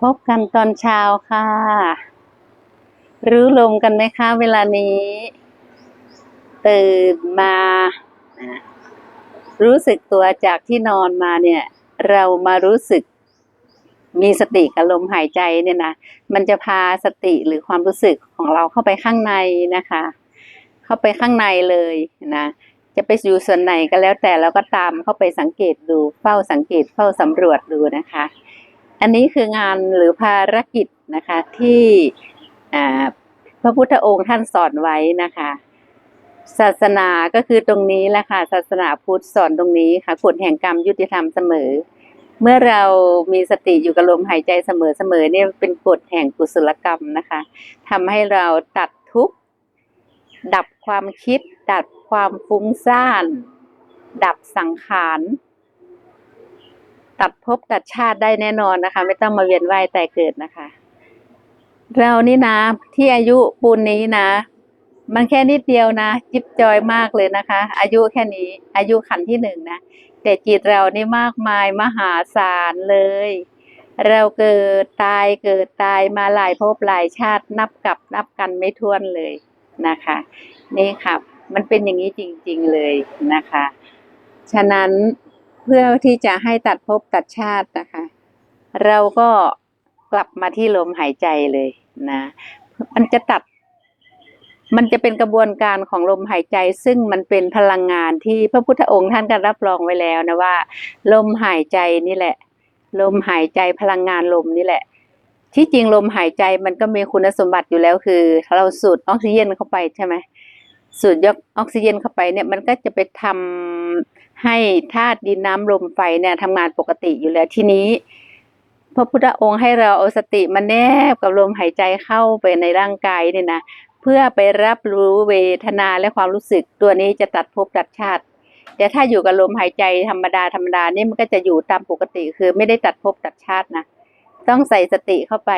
พบกันตอนเช้าค่ะ รู้ลมกันไหมคะเวลานี้ ตื่นมา รู้สึกตัวจากที่นอนมาเนี่ย เรามารู้สึกมีสติกับลมหายใจเนี่ยนะมันจะพาสติหรือความรู้สึกของเราเข้าไปข้างในนะคะ เข้าไปข้างในเลยนะจะไปอยู่ส่วนไหนก็แล้วแต่เราก็ตามเข้าไปสังเกตดูเฝ้าสังเกตเฝ้าสำรวจดูนะคะ อันนี้คืองานหรือภารกิจนะคะที่พระพุทธองค์ท่านสอนไว้นะคะ ศาสนาก็คือตรงนี้แหละค่ะ ศาสนาพุทธสอนตรงนี้ค่ะกฎแห่งกรรมยุติธรรมเสมอ เมื่อเรามีสติอยู่กับลมหายใจเสมอเสมอเนี่ยเป็นกฎแห่งกุศลกรรมนะคะทำให้เราตัดทุกข์ดับความคิด ดับความฟุ้งซ่าน ดับสังขาร ตัดภพตัดชาติได้แน่นอนนะคะ ไม่ต้องมาเวียนว่ายแต่เกิดนะคะ เรานี่นะ ที่อายุปูนนี้นะ มันแค่นิดเดียวนะ จิบจอยมากเลยนะคะ อายุแค่นี้ อายุขันที่หนึ่งนะ แต่จิตเรานี่มากมายมหาศาลเลย เราเกิดตายเกิดตายมาหลายภพหลายชาตินับกับนับกันไม่ถ้วนเลยนะคะ นี่ค่ะ มันเป็นอย่างนี้จริง ๆเลยนะคะ ฉะนั้น พื่อที่จะให้ตัดภพตัดชาตินะคะ เราก็กลับมาที่ลมหายใจเลยนะ มันจะตัด มันจะเป็นกระบวนการของลมหายใจ ซึ่งมันเป็นพลังงานที่พระพุทธองค์ท่านก็รับรองไว้แล้วนะว่า ลมหายใจนี่แหละ ลมหายใจพลังงานลมนี่แหละ ที่จริงลมหายใจมันก็มีคุณสมบัติอยู่แล้วคือ เราสูดออกซิเจนเข้าไปใช่ไหมสูดยกออกซิเจนเข้าไปเนี่ยมันก็จะไปทำ ให้ธาตุดินน้ำลมไฟเนี่ยทำงานปกติอยู่แล้วที่นี้ พระพุทธองค์ให้เราเอาสติมาแนบกับลมหายใจเข้าไปในร่างกายเนี่ยนะเพื่อไปรับรู้เวทนาและความรู้สึกตัวนี้จะตัดภพตัดชาติ แต่ถ้าอยู่กับลมหายใจธรรมดาธรรมดานี่มันก็จะอยู่ตามปกติคือไม่ได้ตัดภพตัดชาตินะต้องใส่สติเข้าไป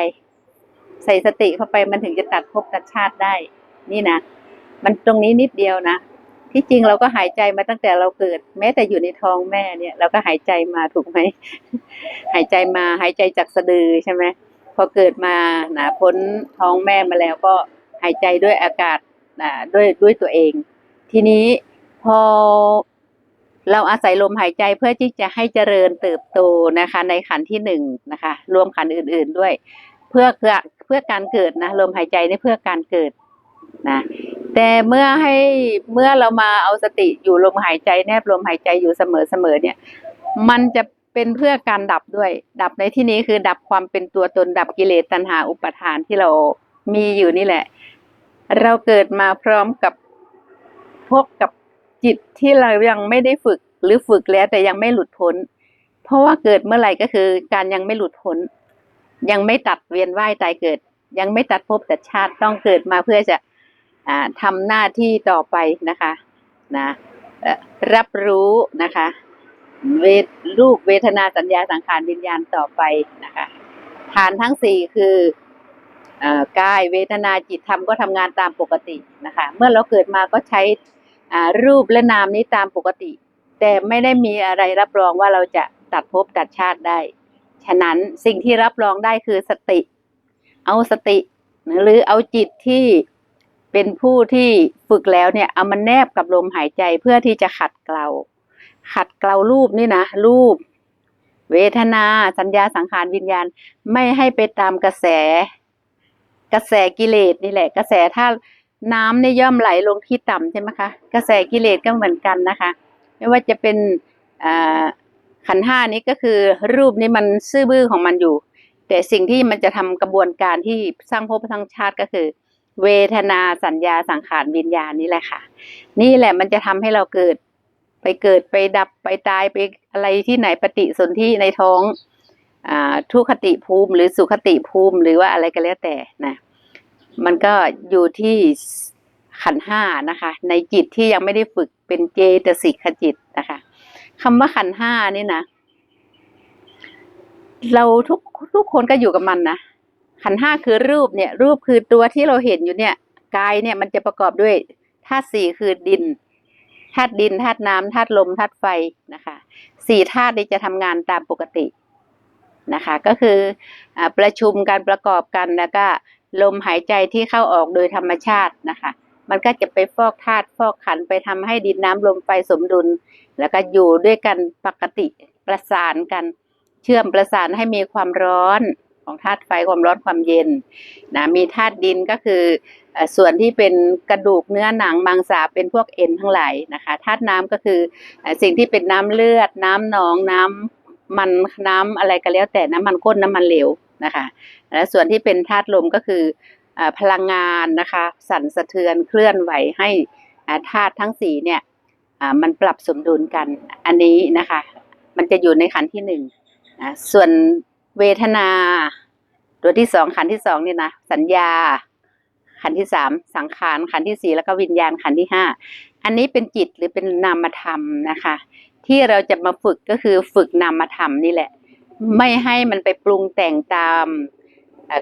ใส่สติเข้าไปมันถึงจะตัดภพตัดชาติได้ นี่นะมันตรงนี้นิดเดียวนะ ที่จริงเราก็หายใจมาตั้งแต่เราเกิด แม้แต่อยู่ในท้องแม่เนี่ย เราก็หายใจมาถูกไหมหายใจมาหายใจจากสะดือใช่ไหมพอเกิดมาหนะพ้นท้องแม่มาแล้วก็หายใจด้วยอากาศนะด้วยด้วยตัวเอง ทีนี้พอเราอาศัยลมหายใจเพื่อที่จะให้เจริญเติบโตนะคะ ในขันที่หนึ่งนะคะ รวมขันอื่น ๆด้วย เพื่อเพื่อเพื่อการเกิดนะลมหายใจนี่เพื่อการเกิดนะ แต่เมื่อให้เมื่อเรามาเอาสติอยู่ลมหายใจแนบลมหายใจอยู่เสมอเสมอเนี่ย มันจะเป็นเพื่อการดับด้วย ดับในที่นี้คือดับความเป็นตัวตนดับกิเลสตัณหาอุปทานที่เรามีอยู่นี่แหละ เราเกิดมาพร้อมกับพบกับจิตที่เรายังไม่ได้ฝึกหรือฝึกแล้วแต่ยังไม่หลุดพ้น เพราะว่าเกิดเมื่อไหร่ก็คือ การยังไม่หลุดพ้น ยังไม่ตัดเวียนว่ายตายเกิด ยังไม่ตัดภพตัดชาติต้องเกิดมาเพื่อจะ ทำหน้าที่ต่อไปนะคะนะรับรู้นะคะเวทรูปเวทนาสัญญาสังขารวิญญาณต่อไปนะคะฐานทั้งสี่คืออกายเวทนาจิตธรรมก็ทำงานตามปกตินะคะ เมื่อเราเกิดมาก็ใช้รูปและนามนี้ตามปกติ แต่ไม่ได้มีอะไรรับรองว่าเราจะตัดภพตัดชาติได้ ฉะนั้นสิ่งที่รับรองได้คือสติ เอาสติ หรือเอาจิตที่ เป็นผู้ที่ฝึกแล้วเนี่ยเอามาแนบกับลมหายใจเพื่อที่จะขัดเกลา ขัดเกลารูปนี่นะรูป เวทนาสัญญาสังขารวิญญาณไม่ให้ไปตามกระแส กระแสกิเลสนี่แหละ กระแสถ้าน้ำเนี่ยย่อมไหลลงที่ต่ำใช่ไหมคะ กระแสกิเลสก็เหมือนกันนะคะ ไม่ว่าจะเป็นขันห้านี้ก็คือรูปนี้มันซื่อบื้อของมันอยู่ แต่สิ่งที่มันจะทำกระบวนการที่สร้างภพสร้างชาติก็คือ เวทนาสัญญาสังขารวิญญาณนี่แหละค่ะ นี่แหละมันจะทำให้เราเกิด ไปเกิดไปดับไปตายไปอะไรที่ไหนปฏิสนธิในท้องอ่าทุกขติภูมิ หรือสุขติภูมิ หรือว่าอะไรก็แล้วแต่นะมันก็อยู่ที่ขันห้านะคะ ในจิตที่ยังไม่ได้ฝึกเป็นเจตสิกขจิตนะคะคำว่าขันห้านี่นะ เราทุกทุกคนก็อยู่กับมันนะ ขันห้าคือรูปเนี่ยรูปคือตัวที่เราเห็นอยู่เนี่ยกายเนี่ยมันจะประกอบด้วยธาตุสี่คือดินธาตุดินธาตุน้ำธาตุลมธาตุไฟนะคะสี่ธาตุนี้จะทำงานตามปกตินะคะ ก็คืออประชุมการประกอบกันแล้วก็ลมหายใจที่เข้าออกโดยธรรมชาตินะคะ มันก็จะไปฟอกธาตุฟอกขันไปทำให้ดินน้ำลมไฟสมดุล แล้วก็อยู่ด้วยกันปกติประสานกัน เชื่อมประสานให้มีความร้อน ของธาตุไฟความร้อนความเย็นนะมีธาตุดินก็คือส่วนที่เป็นกระดูกเนื้อหนังมังสาเป็นพวกเอ็นทั้งหลายนะคะธาตุน้ำก็คือสิ่งที่เป็นน้ำเลือด น้ำหนองน้ำมันน้ำอะไรก็แล้วแต่น้ำมันข้นน้ำมันเหลวนะคะและส่วนที่เป็นธาตุลมก็คือพลังงานนะคะสั่นสะเทือนเคลื่อนไหวให้ธาตุทั้งสี่เนี่ยมันปรับสมดุลกันอันนี้นะคะ มันจะอยู่ในขันที่หนึ่งส่วนเวทนา ตัวที่สองขันที่สองนี่นะสัญญา ขันที่สามสังขารขันที่สี่แล้วก็วิญญาณขันที่ห้าอันนี้เป็นจิตหรือเป็นนามธรรมนะคะ ที่เราจะมาฝึกก็คือฝึกนามธรรมนี่แหละ ไม่ให้มันไปปรุงแต่งตาม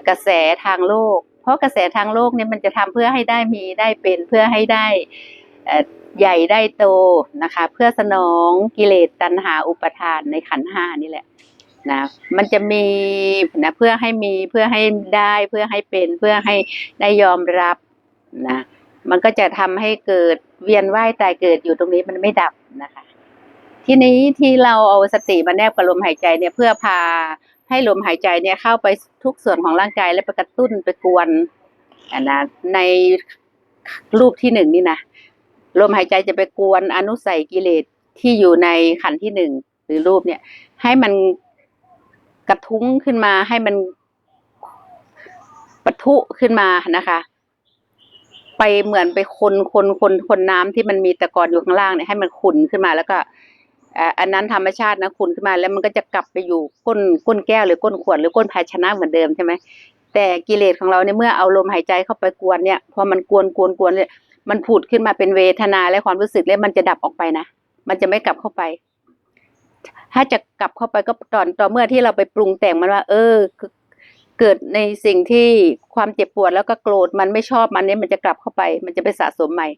กระแสทางโลก เพราะกระแสทางโลกเนี่ยมันจะทำเพื่อให้ได้มีได้เป็นเพื่อให้ได้ใหญ่ได้โตนะคะ เพื่อสนองกิเลสตัณหาอุปทานในขันห้านี่แหละ นะมันจะมีนะเพื่อให้มีเพื่อให้ได้เพื่อให้เป็นเพื่อให้ได้ยอมรับนะมันก็จะทำให้เกิดเวียนว่ายตายเกิดอยู่ตรงนี้มันไม่ดับนะคะ ทีนี้ที่เราเอาสติมาแนบกับลมหายใจเนี่ยเพื่อพาให้ลมหายใจเนี่ยเข้าไปทุกส่วนของร่างกายและไปกระตุ้นไปกวนอะนะในรูปที่หนึ่งนี่นะลมหายใจจะไปกวนอนุสัยกิเลสที่อยู่ในขันที่หนึ่งหรือรูปเนี่ย ให้มัน กระทุ้งขึ้นมาให้มันปะทุขึ้นมานะคะ ไปเหมือนไปคนคนคนคนน้ำที่มันมีตะกอนอยู่ข้างล่างเนี่ยให้มันขุ่นขึ้นมาแล้วก็อันนั้นธรรมชาตินะขุ่นขึ้นมา แล้วมันก็จะกลับไปอยู่ก้นก้นแก้วหรือก้นขวดหรือก้นภาชนะเหมือนเดิมใช่ไหมแต่กิเลสของเราเนี่ยเมื่อเอาลมหายใจเข้าไปกวนเนี่ยพอมันกวนกวนกวนเนี่ยมันผุดขึ้นมาเป็นเวทนาและความรู้สึกแล้วมันจะดับออกไปนะมันจะไม่กลับเข้าไป ถ้าจะกลับเข้าไปก็ตอนต่อเมื่อที่เราไปปรุงแต่งมันว่า เออเกิดในสิ่งที่ความเจ็บปวดแล้วก็โกรธมันไม่ชอบมันนี่ยมันจะกลับเข้าไป มันจะไปสะสมใหม่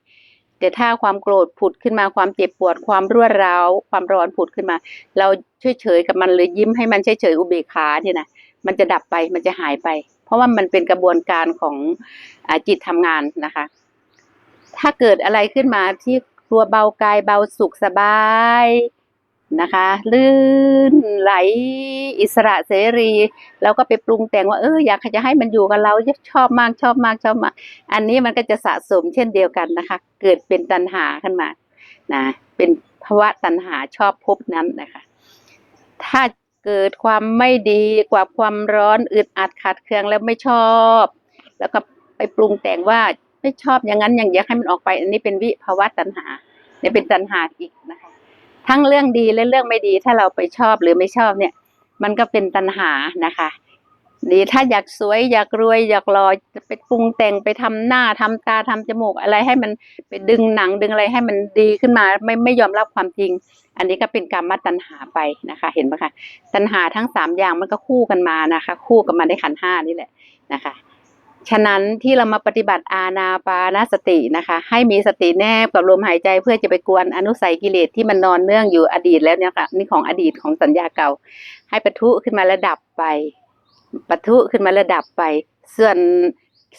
แต่ถ้าความโกรธผุดขึ้นมาความเจ็บปวด ความรั่วร้าวความร้อนผุดขึ้นมา เราเฉยๆกับมันหรือยิ้มให้มันเฉยๆอุเบกขาเนี่ยนะมันจะดับไปมันจะหายไป เพราะว่ามันเป็นกระบวนการของอจิตทำงานนะคะ ถ้าเกิดอะไรขึ้นมาที่ตัวเบากายเบาสุขสบาย นะคะ ลื่นไหลอิสระเสรีเราก็ไปปรุงแต่งว่าเอออยากจะให้มันอยู่กับเราชอบมากชอบมากชอบมาก อันนี้มันก็จะสะสมเช่นเดียวกันนะคะ เกิดเป็นตัณหาขึ้นมานะเป็นภาวะตัณหาชอบภพนั้นนะคะ ถ้าเกิดความไม่ดีกว่าความร้อนอึดอัดขัดเคืองแล้วไม่ชอบ แล้วก็ไปปรุงแต่งว่าไม่ชอบอย่างนั้นอย่างอยากให้มันออกไป อันนี้เป็นวิภาวะตัณหาเนี่ยเป็นตัณหาอีกนะคะ ทั้งเรื่องดีและเรื่องไม่ดี ถ้าเราไปชอบหรือไม่ชอบเนี่ย มันก็เป็นตัณหานะคะ ดีถ้าอยากสวยอยากรวยอยากหล่อจะไปปรุงแต่งไปทำหน้าทำตาทำจมูกอะไรให้มันไปดึงหนังดึงอะไรให้มันดีขึ้นมาไม่ไม่ยอมรับความจริง อันนี้ก็เป็นการมัตัณหาไปนะคะ เห็นปะคะตัณหาทั้งสามอย่างมันก็คู่กันมานะคะ คู่กันมาในขันห้านี่แหละนะคะ ฉะนั้นที่เรามาปฏิบัติอาณาปานสตินะคะ ให้มีสติแนบกับลมหายใจเพื่อจะไปกวนอนุสัยกิเลสที่มันนอนเนื่องอยู่อดีตแล้วเนี่ยค่ะนี่ของอดีตของสัญญาเก่า ให้ปะทุขึ้นมาระดับไปปะทุขึ้นมาระดับไป ส่วน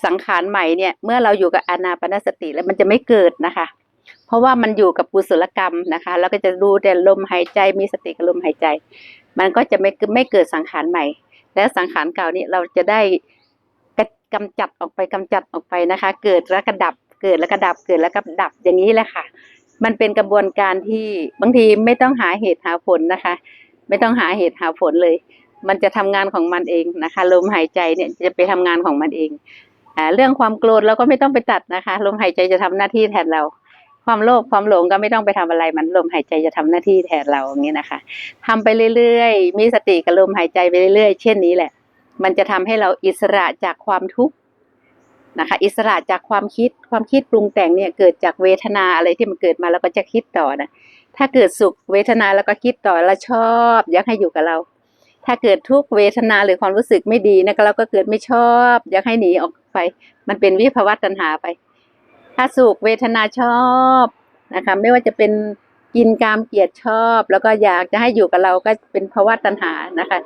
สังขารใหม่เนี่ยเมื่อเราอยู่กับอานาปานสติแล้วมันจะไม่เกิดนะคะ เพราะว่ามันอยู่กับกุศลกรรมนะคะแล้วก็จะดูแต่ลมหายใจมีสติกับลมหายใจ มันก็จะไม่ไม่เกิดสังขารใหม่ และสังขารเก่านี่เราจะได้ กระกำจัดออกไปกำจัดออกไปนะคะ เกิดแล้วก็ดับ เกิดแล้วก็ดับ เกิดแล้วก็ดับอย่างนี้แหละค่ะ มันเป็นกระบวนการที่บางทีไม่ต้องหาเหตุหาผลนะคะ ไม่ต้องหาเหตุหาผลเลย มันจะทำงานของมันเองนะคะ ลมหายใจเนี่ยจะไปทำงานของมันเองอ่าเรื่องความโกรธเราก็ไม่ต้องไปตัดนะคะ ลมหายใจจะทำหน้าที่แทนเราความโลภความหลงก็ไม่ต้องไปทำอะไรมันลมหายใจจะทำหน้าที่แทนเราอย่างนี้นะคะทำไปเรื่อยๆ มีสติกับลมหายใจไปเรื่อยๆ เช่นนี้แหละ มันจะทำให้เราอิสระจากความทุกข์นะคะ อิสระจากความคิดความคิดปรุงแต่งเนี่ยเกิดจากเวทนาอะไรที่มันเกิดมาแล้วก็จะคิดต่อนะถ้าเกิดสุขเวทนาแล้วก็คิดต่อแล้วชอบอยากให้อยู่กับเรา ถ้าเกิดทุกขเวทนาหรือความรู้สึกไม่ดีนะก็เราก็เกิดไม่ชอบ อยากให้หนีออกไป มันเป็นวิภาวะตัณหาไป ถ้าสุขเวทนาชอบนะคะไม่ว่าจะเป็นกินกามเกลียดชอบ แล้วก็อยากจะให้อยู่กับเราก็เป็นภาวะตัณหานะคะ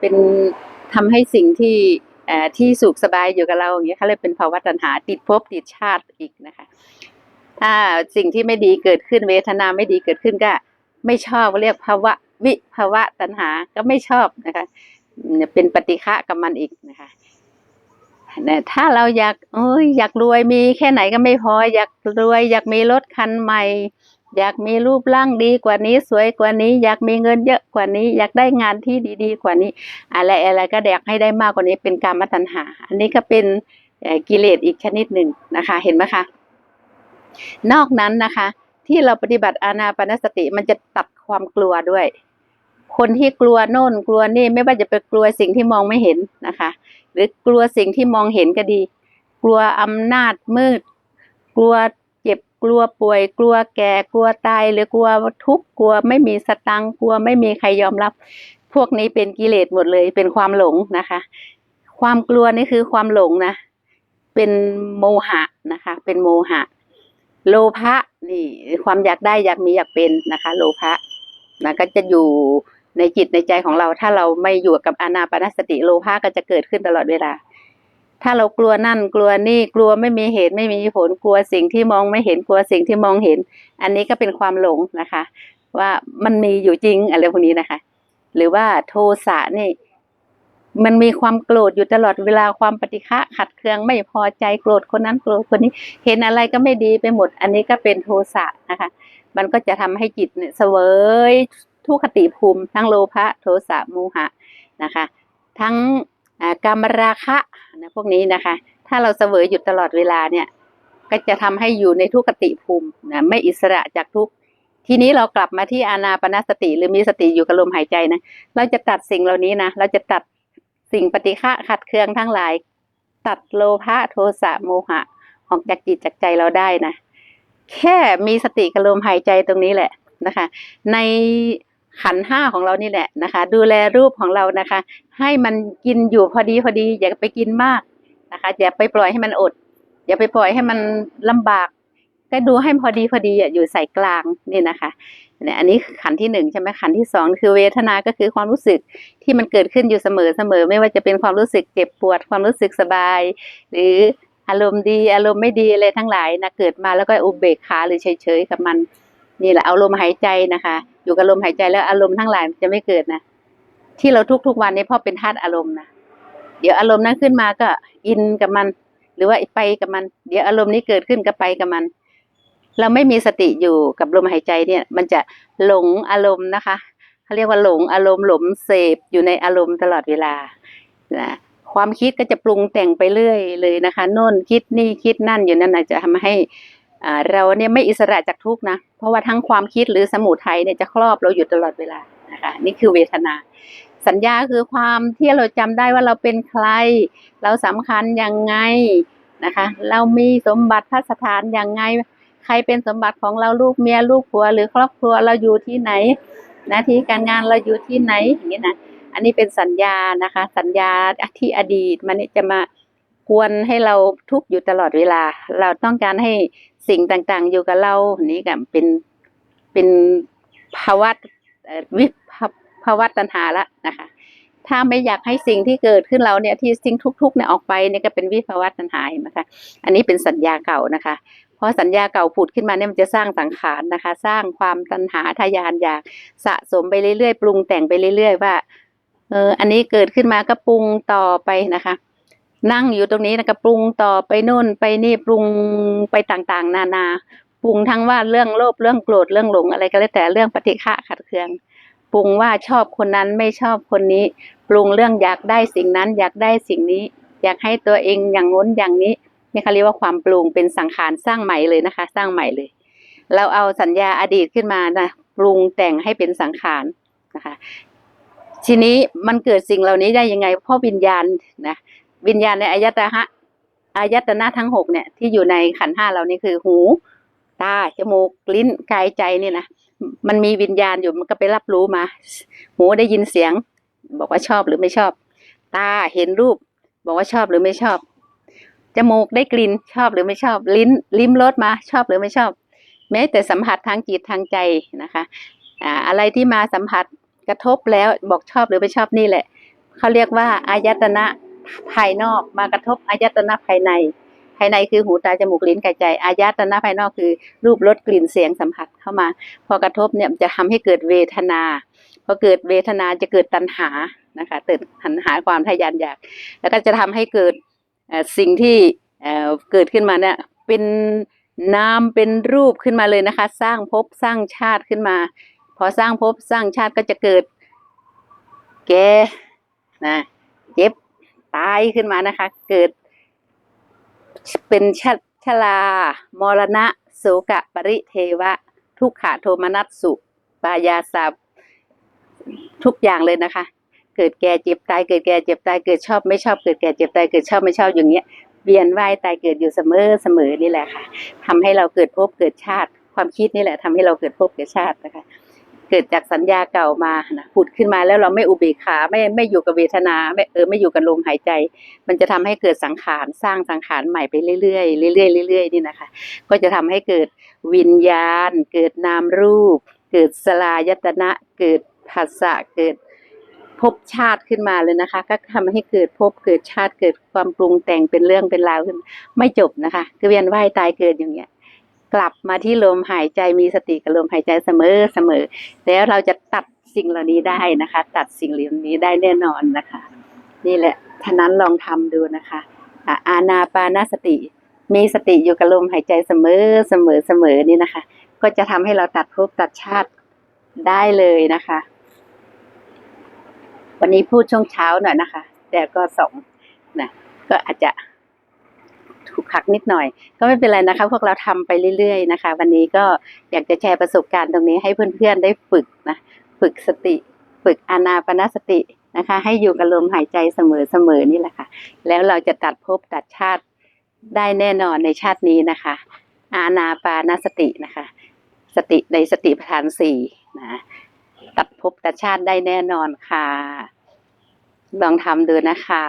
เป็น ทำให้สิ่งที่ที่สุขสบายอยู่กับเราอย่างเงี้ยเขาเลยเป็นภาวะตัณหาติดภพติดชาติอีกนะคะ ถ้าสิ่งที่ไม่ดีเกิดขึ้นเวทนาไม่ดีเกิดขึ้นก็ ไม่ชอบเรียกภาวะวิภาวะตัณหาก็ไม่ชอบนะคะเป็นปฏิฆะกับมันอีกนะคะถ้าเราอยากเอ้ยอยากรวยมีแค่ไหนก็ไม่พอ อยากรวยอยากมีรถคันใหม่ อยากมีรูปร่างดีกว่านี้ สวยกว่านี้ อยากมีเงินเยอะกว่านี้ อยากได้งานที่ดีๆ กว่านี้ อะไรอะไรก็อยากให้ได้มากกว่านี้เป็นการมตัณหา อันนี้ก็เป็นกิเลสอีกชนิดหนึ่งนะคะ เห็นไหมคะ นอกนั้นนะคะ ที่เราปฏิบัติอานาปนสติมันจะตัดความกลัวด้วย คนที่กลัวโน่นกลัวนี่ไม่ว่าจะไปกลัวสิ่งที่มองไม่เห็นนะคะ หรือกลัวสิ่งที่มองเห็นก็ดี กลัวอำนาจมืด กลัว กลัวป่วย กลัวแก่ กลัวตาย หรือกลัวทุกข์ กลัวไม่มีสตังกลัวไม่มีใครยอมรับ พวกนี้เป็นกิเลสหมดเลย เป็นความหลงนะคะ ความกลัวนี่คือความหลงนะ เป็นโมหะนะคะ เป็นโมหะ โลภะนี่ความอยากได้อยากมีอยากเป็นนะคะ โลภะนะก็จะอยู่ในจิตในใจของเรา ถ้าเราไม่อยู่กับอานาปานสติโลภะก็จะเกิดขึ้นตลอดเวลา ถ้าเรากลัวนั่นกลัวนี่กลัวไม่มีเหตุไม่มีผลกลัวสิ่งที่มองไม่เห็นกลัวสิ่งที่มองเห็น อันนี้ก็เป็นความหลงนะคะ ว่ามันมีอยู่จริงอะไรพวกนี้นะคะ หรือว่าโทสะนี่ มันมีความโกรธอยู่ตลอดเวลาความปฏิฆะขัดเคืองไม่พอใจโกรธคนนั้นโกรธคนนี้ เห็นอะไรก็ไม่ดีไปหมด อันนี้ก็เป็นโทสะนะคะ มันก็จะทำให้จิตเนี่ยเสวยทุกขติภูมิ ทั้งโลภะโทสะโมหะนะคะ ทั้ง อ่ากามราคะนะพวกนี้นะคะ ถ้าเราเสวยอยู่ตลอดเวลาเนี่ย ก็จะทำให้อยู่ในทุกขติภูมินะไม่อิสระจากทุกทีนี้เรากลับมาที่อานาปนสติ หรือมีสติอยู่กับลมหายใจนะเราจะตัดสิ่งเหล่านี้นะเราจะตัดสิ่งปฏิฆะขัดเคืองทั้งหลาย ตัดโลภะโทสะโมหะ ออกจากจิตจากใจเราได้นะ แค่มีสติกับลมหายใจตรงนี้แหละนะคะ ใน ขันห้าของเรานี่แหละนะคะ ดูแลรูปของเรานะคะ ให้มันกินอยู่พอดีพอดี อย่าไปกินมากนะคะอย่าไปปล่อยให้มันอด อย่าไปปล่อยให้มันลำบาก ก็ดูให้พอดีพอดีอยู่ใส่กลางนี่นะคะเนี่ยอันนี้ขันที่หนึ่งใช่ไหมขันที่สองคือเวทนาก็คือความรู้สึกที่มันเกิดขึ้นอยู่เสมอเสมอ ไม่ว่าจะเป็นความรู้สึกเจ็บปวด ความรู้สึกสบาย หรืออารมณ์ดี อารมณ์ไม่ดีอะไรทั้งหลายนะเกิดมาแล้วก็อุเบกขาหรือเฉยๆกับมัน นี่แหละเอาลมหายใจนะคะ อยู่กับลมหายใจแล้วอารมณ์ทั้งหลายจะไม่เกิดนะที่เราทุกๆวันนี้พราะเป็นธาตุอารมณ์นะเดี๋ยวอารมณ์นั้นขึ้นมาก็อินกับมัน หรือว่าไปกับมัน เดี๋ยวอารมณ์นี้เกิดขึ้นก็ไปกับมัน เราไม่มีสติอยู่กับลมหายใจเนี่ย มันจะหลงอารมณ์นะคะเขาเรียกว่าหลงอารมณ์หลงเสพอยู่ในอารมณ์ตลอดเวลานะความคิดก็จะปรุงแต่งไปเรื่อยเลยนะคะโน่นคิดนี่คิดนั่นอยู่นั่นอาจจะทำให้ เราเนี่ยไม่อิสระจากทุกนะ เพราะว่าทั้งความคิดหรือสมุทัยเนี่ยจะครอบเราอยู่ตลอดเวลานะคะนี่คือเวทนา สัญญาคือความที่เราจำได้ว่าเราเป็นใคร เราสำคัญยังไงนะคะ เรามีสมบัติพัสถานยังไง ใครเป็นสมบัติของเราลูกเมียลูกผัว หรือครอบครัวเราอยู่ที่ไหน หน้าที่การงานเราอยู่ที่ไหนอย่างนี้นะอันนี้เป็นสัญญานะคะ สัญญาที่อดีตมันจะมากวนให้เราทุกข์อยู่ตลอดเวลา เราต้องการให้ สิ่งต่างๆ อยู่กับเรานี่ก็เป็นเป็นภาวะวิภาภาวะตัณหาละนะคะ ถ้าไม่อยากให้สิ่งที่เกิดขึ้นเราเนี่ยที่สิ่งทุกๆเนี่ยออกไปเนี่ยก็เป็นวิภาวะตัณหาเห็นไหมคะอันนี้เป็นสัญญาเก่านะคะ เพราะสัญญาเก่าผุดขึ้นมาเนี่ยมันจะสร้างสังขารนะคะ สร้างความตัณหาทะยานอยากสะสมไปเรื่อยๆปรุงแต่งไปเรื่อย ๆ ว่าเอออันนี้เกิดขึ้นมาก็ปรุงต่อไปนะคะ นั่งอยู่ตรงนี้นะก็ปรุงต่อไปโน่นไปนี่ปรุงไปต่างๆ นานาปรุงทั้งว่าเรื่องโลภเรื่องโกรธเรื่องหลงอะไรก็แล้วแต่เรื่องปฏิฆะขัดเคืองปรุงว่าชอบคนนั้นไม่ชอบคนนี้ ปรุงเรื่องอยากได้สิ่งนั้น อยากได้สิ่งนี้ อยากให้ตัวเองอย่างง้นอย่างนี้นี่เขาเรียกว่าความปรุงเป็นสังขารสร้างใหม่เลยนะคะ สร้างใหม่เลย เราเอาสัญญาอดีตขึ้นมานะปรุงแต่งให้เป็นสังขารนะคะ ทีนี้มันเกิดสิ่งเหล่านี้ได้ยังไงเพราะวิญญาณนะ วิญญาณในอายตนะอายตนะทั้งหกเนี่ยที่อยู่ในขันห้าเรานี่คือ หูตาจมูกลิ้นกายใจนี่นะมันมีวิญญาณอยู่มันก็ไปรับรู้มา หูได้ยินเสียง บอกว่าชอบหรือไม่ชอบ ตาเห็นรูป บอกว่าชอบหรือไม่ชอบจมูกได้กลิ่นชอบหรือไม่ชอบ ลิ้น ลิ้มรสมาชอบหรือไม่ชอบ แม้แต่สัมผัสทางจิตทางใจนะคะอ่าอะไรที่มาสัมผัสกระทบแล้วบอกชอบหรือไม่ชอบนี่แหละเขาเรียกว่าอายตนะ ภายนอกมากระทบอายตนะภายใน ภายในคือหูตาจมูกลิ้นกายใจอายตนะภายนอกคือ รูปรสกลิ่นเสียงสัมผัสเข้ามา พอกระทบเนี่ยจะทำให้เกิดเวทนาพอเกิดเวทนาจะเกิดตัณหานะคะเกิดหันหาความทะยานอยาก แล้วก็จะทำให้เกิดสิ่งที่เกิดขึ้นมาเนี่ยเป็นนามเป็นรูปขึ้นมาเลยนะคะ สร้างภพสร้างชาติขึ้นมา พอสร้างภพสร้างชาติก็จะเกิดแก่นะเจ็บ ตายขึ้นมานะคะ เกิด เป็นชะชลามรณะโสกะปริเทวะ ทุกขะโทมนัสสุปายาสับทุกอย่างเลยนะคะ เกิดแก่เจ็บตายเกิดแก่เจ็บตายเกิดชอบไม่ชอบเกิดแก่เจ็บตายเกิดชอบไม่ชอบอย่างเงี้ยเวียนว่ายตายเกิดอยู่เสมอเสมอนี่แหละค่ะทำให้เราเกิดภพเกิดชาติ ความคิดนี่แหละทำให้เราเกิดภพเกิดชาตินะคะ เกิดจากสัญญาเก่ามานะผุดขึ้นมาแล้วเราไม่อุเบกขาไม่ไม่อยู่กับเวทนาไม่เออไม่อยู่กับลมหายใจ มันจะทำให้เกิดสังขารสร้างสังขารใหม่ไปเรื่อยๆเรื่อยๆเรื่อยๆนี่นะคะ ก็จะทำให้เกิดวิญญาณ เกิดนามรูป เกิดสลายตนะ เกิดภาษะเกิดภพชาติขึ้นมาเลยนะคะ ก็ทำให้เกิดภพเกิดชาติเกิดความปรุงแต่งเป็นเรื่องเป็นราวขึ้น ไม่จบนะคะคือเวียนว่ายตายเกิดอย่างเงี้ย กลับมาที่ลมหายใจมีสติกับลมหายใจเสมอเสมอ แล้วเราจะตัดสิ่งเหล่านี้ได้นะคะ ตัดสิ่งเหล่านี้ได้แน่นอนนะคะ นี่แหละท่านั้นลองทำดูนะคะอานาปานสติ มีสติอยู่กับลมหายใจเสมอเสมอเสมอนี่นะคะ ก็จะทำให้เราตัดภพตัดชาติได้เลยนะคะ วันนี้พูดช่วงเช้าหน่อยนะคะ แต่ก็สองนะก็อาจจะ ถูกขักนิดหน่อย ก็ไม่เป็นไรนะคะ พวกเราทำไปเรื่อยๆนะคะ วันนี้ก็อยากจะแชร์ประสบการณ์ตรงนี้ให้เพื่อนๆได้ฝึกนะฝึกสติ ฝึกอานาปนาสตินะคะ ให้อยู่กับลมหายใจเสมอๆนี่แหละค่ะ แล้วเราจะตัดภพตัดชาติได้แน่นอนในชาตินี้นะคะ อานาปานสตินะคะ สติในสติปัฏฐานสี่นะตัดภพตัดชาติได้แน่นอนค่ะ ลองทำดูนะคะ